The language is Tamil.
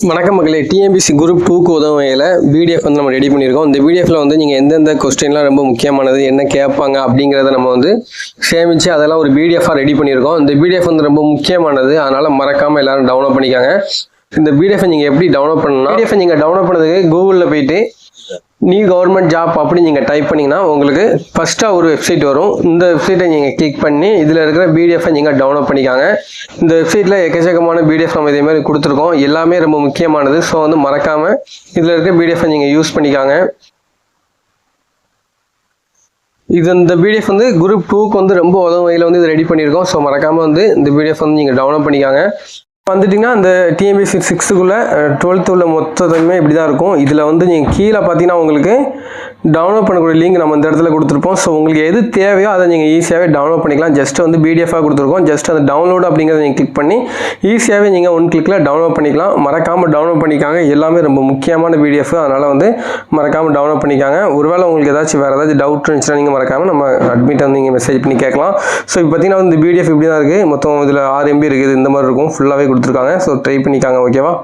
வணக்கம் மக்களே. டிஎம்பிசி குரூப் டூக்கு உதவும் வகையில் பிடிஎஃப் வந்து நம்ம ரெடி பண்ணியிருக்கோம். இந்த பிடிஎஃப்ல வந்து நீங்கள் எந்தெந்த கொஸ்டின்லாம் ரொம்ப முக்கியமானது என்ன கேட்பாங்க அப்படிங்கிறத நம்ம வந்து சேமித்து அதெல்லாம் ஒரு பிடிஎஃபாக ரெடி பண்ணியிருக்கோம். இந்த பிடிஎஃப் வந்து ரொம்ப முக்கியமானது. அதனால் மறக்காமல் எல்லாரும் டவுன்லோட் பண்ணிக்காங்க. இந்த பிடிஎஃப் நீங்கள் எப்படி டவுன்லோட் பண்ணணும் பிடிஎஃப் நீங்கள் டவுன்லோட் பண்ணதுக்கு கூகுளில் போயிட்டு நியூ கவர்மெண்ட் ஜாப் அப்படின்னு நீங்கள் டைப் பண்ணிங்கன்னா உங்களுக்கு ஃபஸ்ட்டாக ஒரு வெப்சைட் வரும். இந்த வெப்சைட்டை நீங்கள் கிளிக் பண்ணி இதில் இருக்கிற பிடிஎஃபை நீங்கள் டவுன்லோட் பண்ணிக்காங்க. இந்த வெப்சைட்டில் எக்கச்சக்கமான பிடிஎஃப் நம்ம இதே மாதிரி கொடுத்துருக்கோம். எல்லாமே ரொம்ப முக்கியமானது. ஸோ வந்து மறக்காமல் இதில் இருக்கிற பிடிஎஃபை நீங்கள் யூஸ் பண்ணிக்காங்க. இது இந்த பிடிஎஃப் வந்து குரூப் டூக்கு வந்து ரொம்ப உதவும் வகையில் வந்து இது ரெடி பண்ணியிருக்கோம். ஸோ மறக்காமல் வந்து இந்த பிடிஎஃப் வந்து நீங்கள் டவுன்லோட் பண்ணிக்காங்க. வந்துட்டிங்கன்னா அந்த டிஎம்பிஎஸ்சி சிக்ஸுக்குள்ளே டுவெல்த்து உள்ள மொத்தமே இப்படி தான் இருக்கும். இதில் வந்து நீங்கள் கீழே பார்த்தீங்கன்னா உங்களுக்கு டவுன்லோட் பண்ணக்கூடிய லிங்க் நம்ம இந்த இடத்துல கொடுத்துருப்போம். ஸோ உங்களுக்கு எது தேவையோ அதை நீங்கள் ஈஸியாகவே டவுன்லோட் பண்ணிக்கலாம். ஜஸ்ட் வந்து பிடிஎஃபாக கொடுத்துருக்கோம். ஜஸ்ட் அந்த டவுன்லோடு அப்படிங்கிறத நீங்கள் கிளிக் பண்ணி ஈஸியாகவே நீங்கள் ஒன் கிளிக்கில் டவுன்லோட் பண்ணிக்கலாம். மறக்காமல் டவுன்லோட் பண்ணிக்காங்க. எல்லாமே ரொம்ப முக்கியமான பிடிஎஃப் அதனால் வந்து மறக்காமல் டவுன்லோட் பண்ணிக்காங்க. ஒருவேளை உங்களுக்கு ஏதாச்சும் வேறு ஏதாச்சும் டவுட் இருந்துச்சுன்னா நீங்கள் மறக்காமல் நம்ம அட்மிட் வந்து நீங்கள் மெசேஜ் பண்ணி கேட்கலாம். ஸோ இப்போ பார்த்தீங்கன்னா வந்து பிடிஎஃப் இப்படி தான் இருக்குது மொத்தம் இதில் ஆறு எம்பி இருக்குது. இந்த மாதிரி இருக்கும். ஃபுல்லாகவே கொடுத்துருக்காங்க. ஸோ ட்ரை பண்ணிக்காங்க ஓகேவா